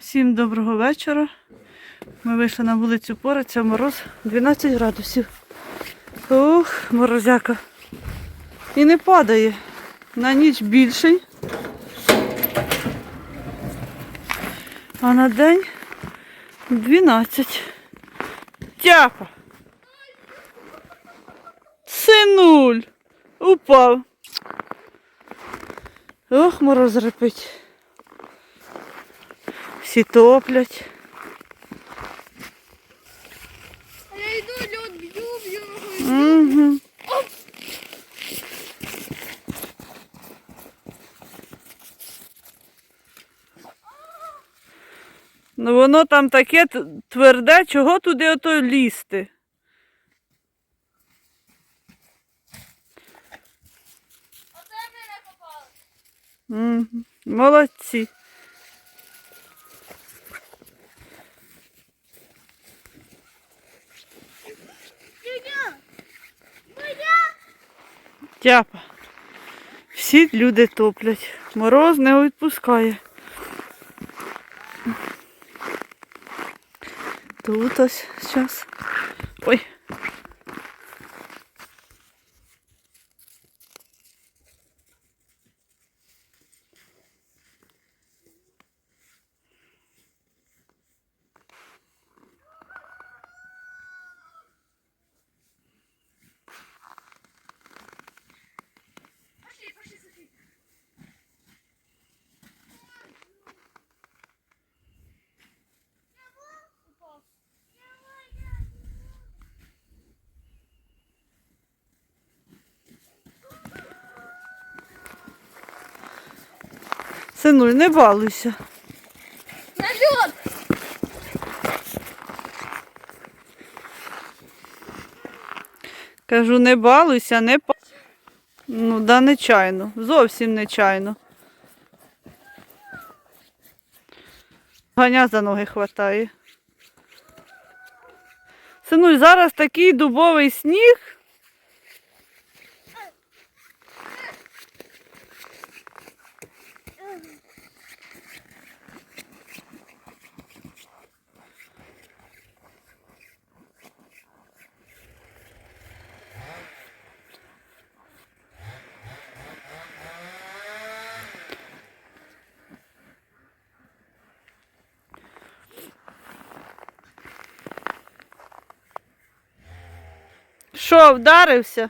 Всім доброго вечора. Ми вийшли на вулицю Пориця, мороз 12 градусів. Ух, морозяка. І не падає. На ніч більший. А на день 12. Тяпа. Синуль. Упав. Ох, мороз репить. Всі топлять. А я йду, льот б'ю, б'ю ногою. Угу. Ну воно там таке тверде, чого туди ото лізти? Оце мене попало. Угу. Молодці. Тяпа. Всі люди топлять. Мороз не відпускає. Тут ось зараз. Ой. Синуль, не балуйся. На льот. Кажу, не балуйся, не па. Ну, да, нечайно. Зовсім нечайно. Ганя за ноги хватає. Синуль, зараз такий дубовий сніг. Що, вдарився?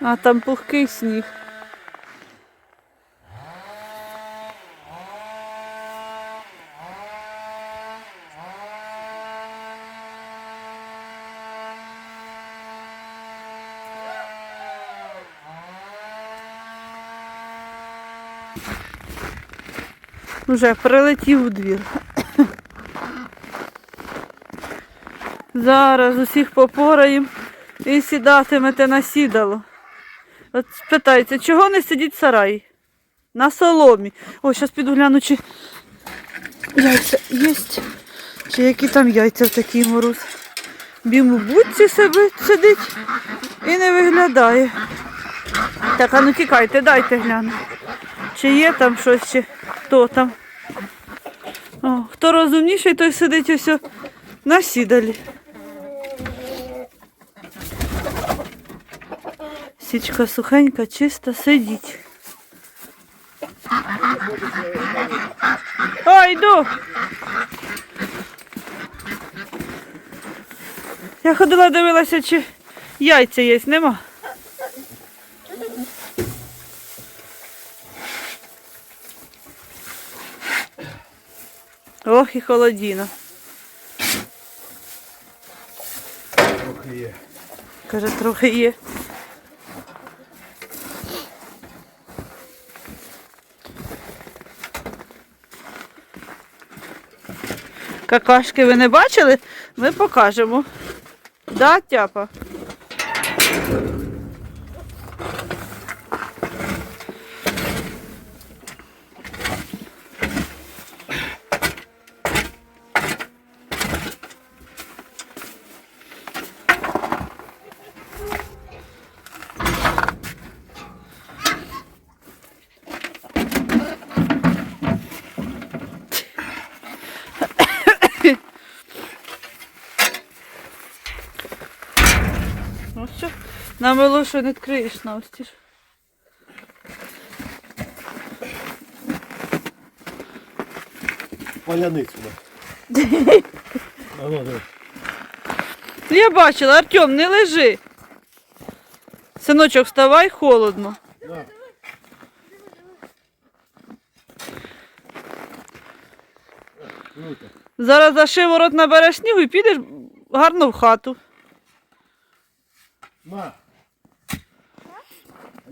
А там пухкий сніг. Уже прилетів у двір. Зараз усіх попораємо і сідатимете на сідало. От спитається, чого не сидіть в сараї? На соломі. О, зараз піду гляну, чи яйця є. Чи які там яйця в такий мороз. Бім себе сидить і не виглядає. Так, а ну тікайте, дайте гляну. Чи є там щось, чи хто там. О, хто розумніший, той сидить ось на сідалі. Січка сухенька, чиста, сидіть. Ой, йду. Я ходила, дивилася, чи яйця є, нема. Ох, і холодіно. Трохи є. Каже, трохи є. Какашки ви не бачили? Ми покажемо. Да, тяпа? Намело, що не відкриєш навстіж. Паляницю. Ну. Я бачила, Артем, не лежи. Синочок, вставай, холодно. Зараз за шиворот набереш снігу і підеш гарно в хату. На.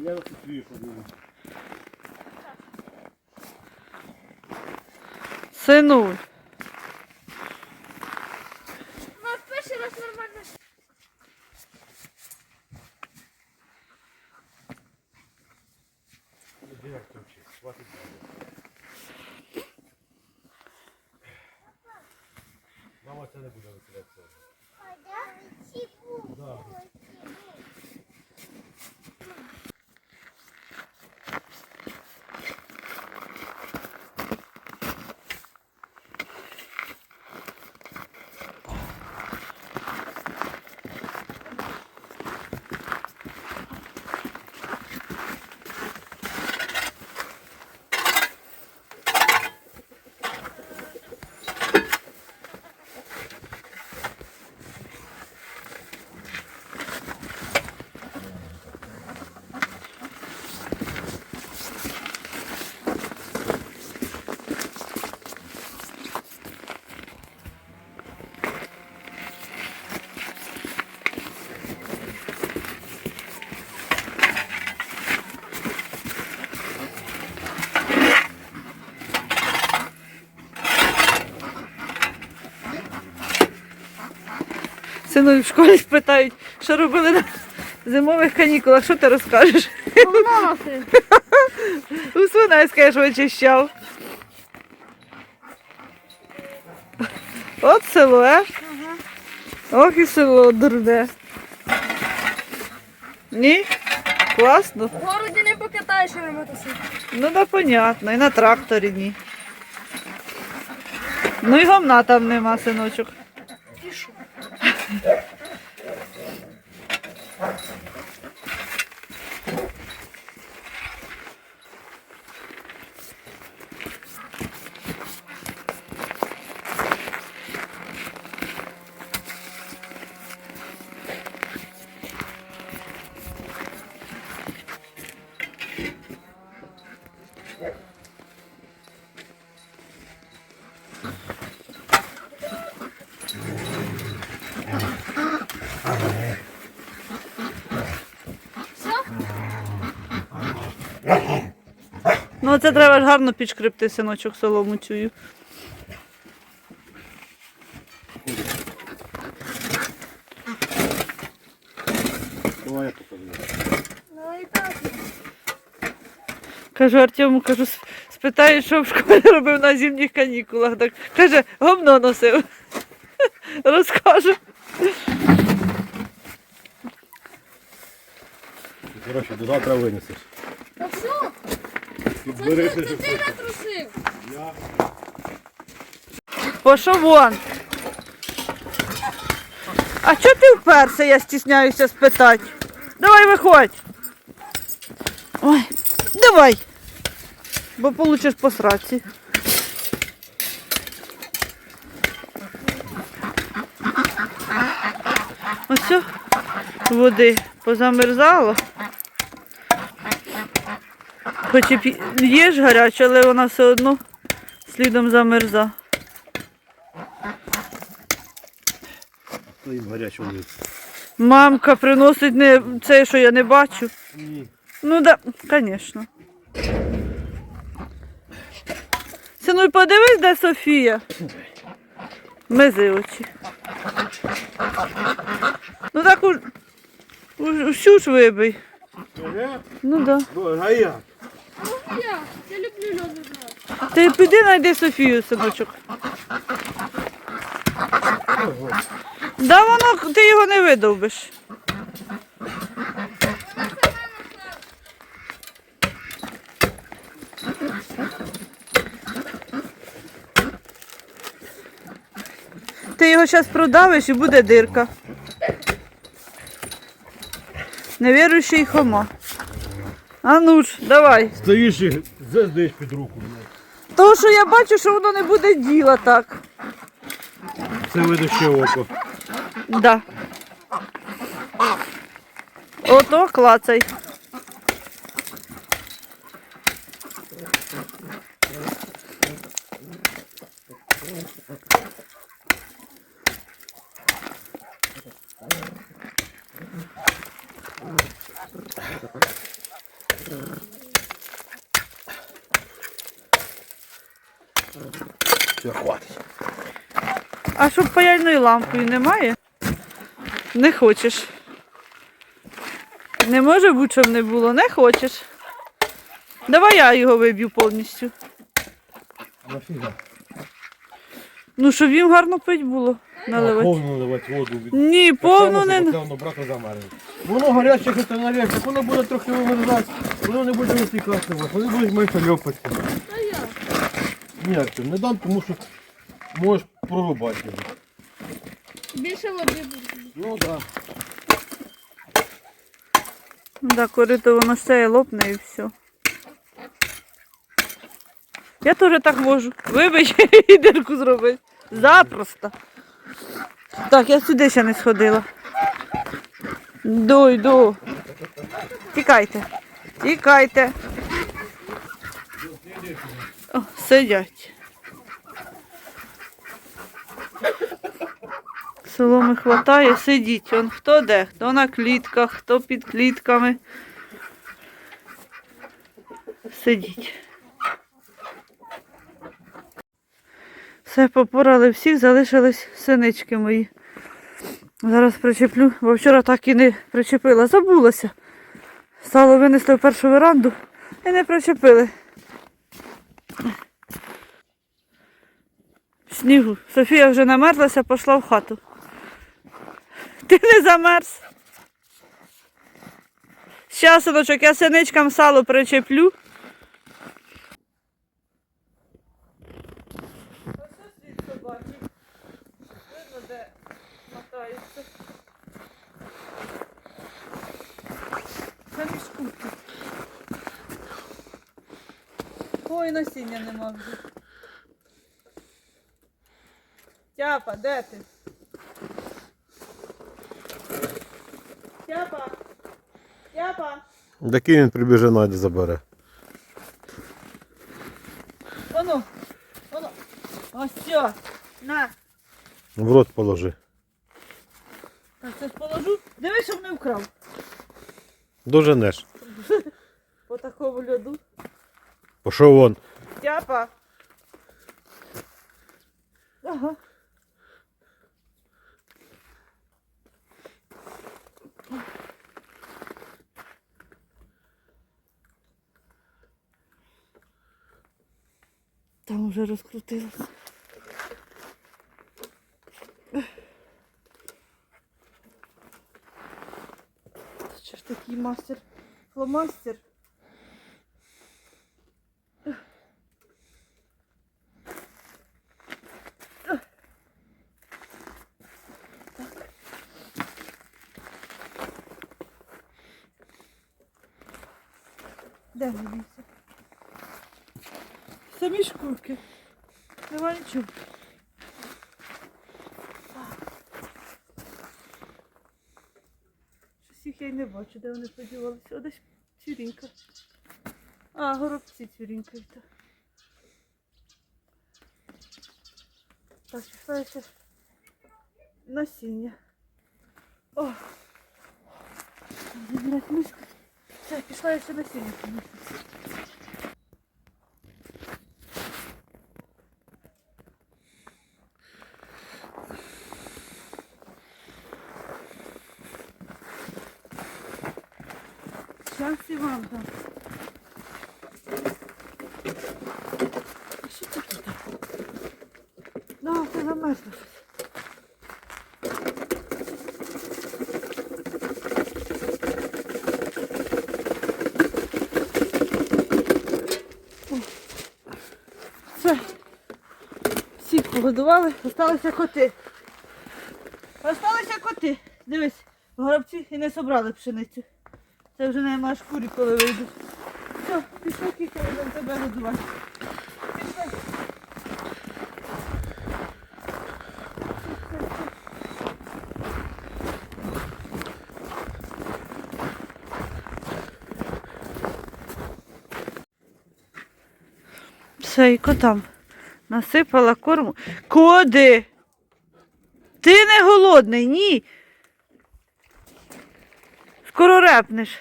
Я. Ну, перший раз нормально. Директор. Хватить. Мама це не буде виселятися. Да. Синуль в школі спитають, що робили на зимових канікулах. Що ти розкажеш? У свиней, скажеш, вичищав. От село, а? Ох і село дурне. Ні? Класно? В городі не покатаєшся на мотоциклі. Ну да понятно, і на тракторі ні. Ну і гомна там нема, синочок. Ну це треба ж гарно підшкрипти, синочок, солому цю. Давай я покажу. Ну і так. Кажу Артему, кажу, «С- спитаю, що в школі робив на зимніх канікулах. Так, каже, гомно носив. Розкажу. Коротше, до завтра винесеш. Та все? Це, Підбери. це, це ти натрусив. Я. Пошов вон. А чого ти вперся, я стісняюся спитати? Давай виходь. Ой, давай. Бо получиш по сраці. Ось води позамерзало. Хоч і є ж гаряча, але вона все одно слідом замерза. Хто їм гарячу вулицю? Мамка приносить не це, що я не бачу. Ні. Ну да, звісно. Синуй, подивись, де Софія. Мези очі. Ну так у, у, усю ж вибий. Ну да. Ну, а як? Ну я. Я люблю льоду брати. Ти піди знайди Софію, синочок. Да воно, ти його не видовбиш. Ти його зараз продавиш і буде дирка. Невіруючий хома. А ну ж, давай. Стоїш і зездиш під руку. Тому що я бачу, що воно не буде діла так. Це видно ще око. Да. Ото клацай. Все, хватить. А щоб паяльною лампою немає? Не хочеш. Не може бути, щоб не було. Не хочеш. Давай я його виб'ю повністю. Нафіга. Ну, щоб їм гарно пить було. Наливати. Повну наливати воду. Ні, повну не. Воно брати замерзне. Воно гаряче, як це наляється, воно буде трохи вимерзати, воно не буде витікати, вони будуть менше льопати. Та я. Ні, Артем, не дам, тому що можеш прорубати його. Більше води буде. Ну так. Да, корито воно все і лопне і все. Я теж так можу. Вибач і дирку зробити. Запросто. Так, я сюди ще не сходила. Йду, йду. Тікайте. Тікайте. О, сидять. Соломи хватає, сидіть. Он хто де, хто на клітках, хто під клітками. Сидіть. Все, попорали всіх, залишились синички мої. Зараз причеплю, бо вчора так і не причепила. Забулася. Стало винесли в першу веранду і не причепили. Снігу. Софія вже намерзлася, пішла в хату. Ти не замерз. Щас, синочок, я синичкам сало причеплю. Ой, насіння нема вже. Тяпа, де ти? Тяпа. Тяпа. Такий він прибіже Надя забере. Воно. Воно. Ось все. На. В рот положи. Так, це ж положу. Дивись, щоб не вкрав. Дуже неш. Пішов вон. Тяпа. Ага. Там вже розкрутилося. Що ж мастер? Фломастер. Самі шкурки. Нема нічого. Щось їх я й не бачу, де вони подівалися. О, десь цюрінька. А, горобці цюрінькають. Так, Так, пішла насіння. О! Забирати. Все, пішла я ще насіння. принесу. Щас і вам дам. А що це тут? Ну, це замерзло щось. Всіх погодували, залишилися коти. Осталися коти. Дивись, горобці і не собрали пшеницю. Це вже нема шкурі, коли вийдуть. Все, пішли кіка, будемо тебе годувати. Пішли. Все, і котам насипала корму. Коди! Ти не голодний, ні. Скоро репнеш.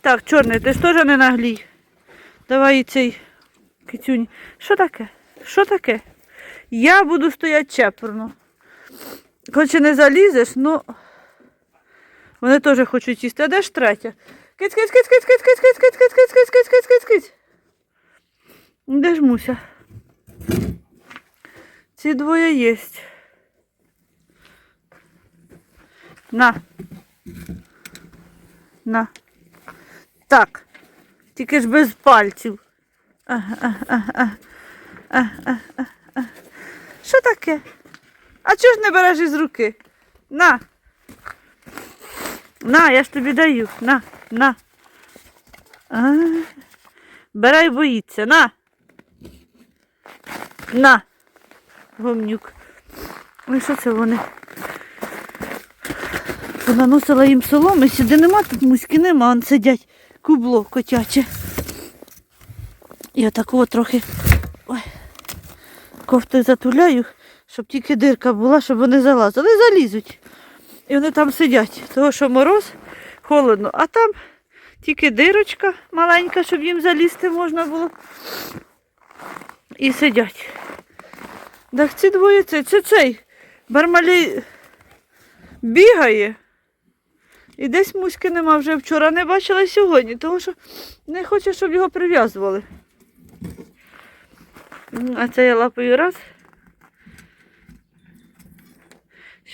Так, чорний, ти ж теж не наглій. Давай цей кицюнь. Що таке? Що таке? Я буду стояти чепурно. Хоч і не залізеш, ну вони теж хочуть їсти. А де ж третя? Киць, киць, киць, киць, киць, киць, киць, киць, киць, киць, киць, киць, киць, киць, киць. Де ж Муся? Ці двоє єсть. На. На. Так. Тільки ж без пальців. Що таке? А чого ж не береш із руки? На. На, я ж тобі даю. На, на. А, Берай боїться. На. На. Гомнюк. Ой, що це вони? Понаносила їм соломи, сюди нема, тут муськи нема, он сидять кубло котяче. І отакого трохи ой, кофти затуляю, щоб тільки дирка була, щоб вони залазили. Вони залізуть. І вони там сидять, тому що мороз, холодно, а там тільки дирочка маленька, щоб їм залізти можна було. І сидять. Так ці двоє це, це цей. Бармалій бігає. І десь муськи нема вже вчора не бачила сьогодні, тому що не хоче, щоб його прив'язували. А це я лапаю раз.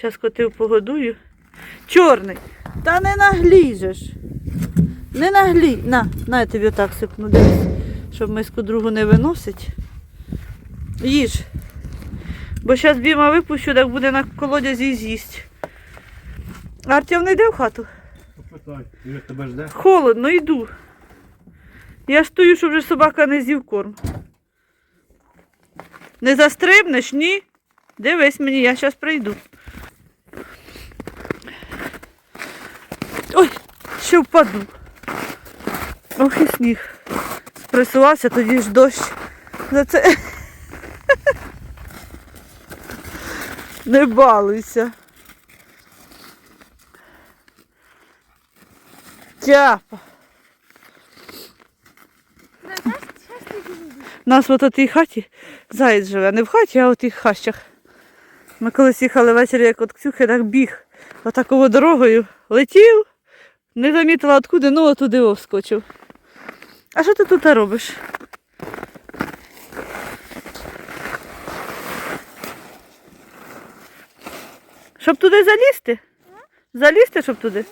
Зараз котив погодую. Чорний. Та не нагліжеш. Не наглій. На, на я тобі так сипну десь, щоб миску другу не виносить. Їж. Бо зараз біма випущу, так буде на колодязі з'їсть. Артем не йде в хату? Попитай, він тебе жде. Холодно, йду. Я стою, щоб вже собака не з'їв корм. Не застрибнеш, ні? Дивись мені, я зараз прийду. Ой, ще впаду. Ох і сніг. Спресувався, тоді ж дощ. За це. Не балуйся. Тяпа. У нас в тій хаті заєць живе. Не в хаті, а в тих хащах. Ми колись їхали ввечері, як от Ксюхи, так біг отаковою дорогою. Летів, не замітила откуди, ну отуди вскочив. А що ти тут робиш? Щоб туди залізти? Залізти, щоб туди?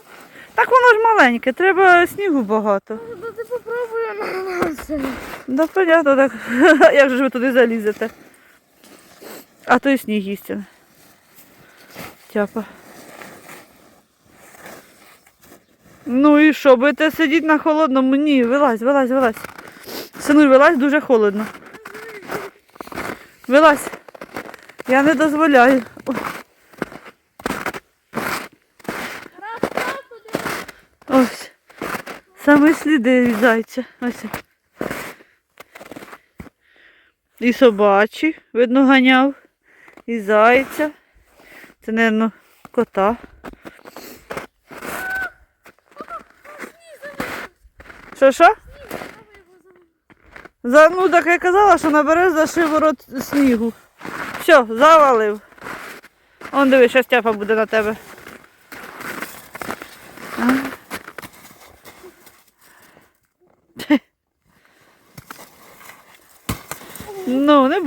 Так воно ж маленьке, треба снігу багато. Ну ти попробуй ананаса. Да понятно, так. Як же ж ви туди залізете? А то і сніг їсти. Тяпа. Ну і що, будете сидіти на холодному? Ні, вилазь, вилазь, вилазь. Синуй, вилазь, дуже холодно. Вилазь. Я не дозволяю. Ой, Раз, раз, туди. Ось. Саме сліди від зайця. Ось. І собачі, видно, ганяв. І зайця. Це, мабуть, кота. Що, що? За, ну, так я казала, що набере за шиворот снігу. Все, завалив. Он диви, що Степа буде на тебе.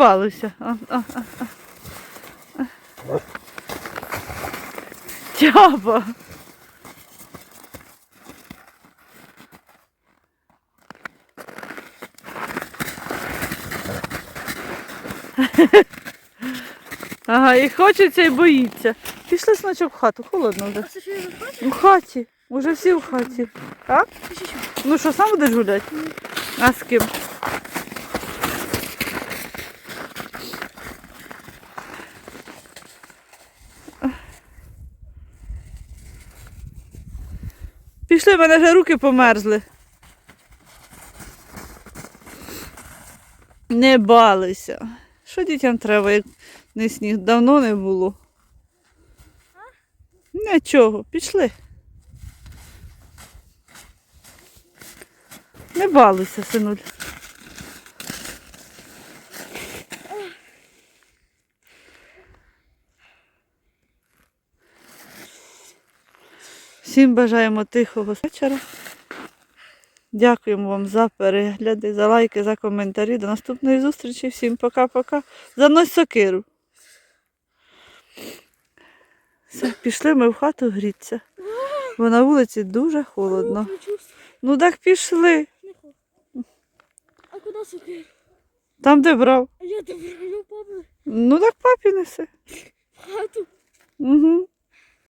Ну, не балуйся. А, а, а, а. Ага, і хочеться, і боїться. Пішли значок в хату, холодно вже. А це що я захочу? У хаті. Уже всі в хаті. А? Ну що, сам будеш гуляти? А з ким? Пішли, в мене вже руки померзли. Не балися. Що дітям треба, як не сніг? Давно не було. Нічого, пішли. Не балися, синуль. Всім бажаємо тихого вечора. Дякуємо вам за перегляди, за лайки, за коментарі. До наступної зустрічі. Всім пока-пока. Занось сокиру. Все, пішли ми в хату грітися. Бо на вулиці дуже холодно. Ну так пішли. А куди сокир? Там, де брав. А я тебе браю, папа. Ну так папі неси. Хату. Угу.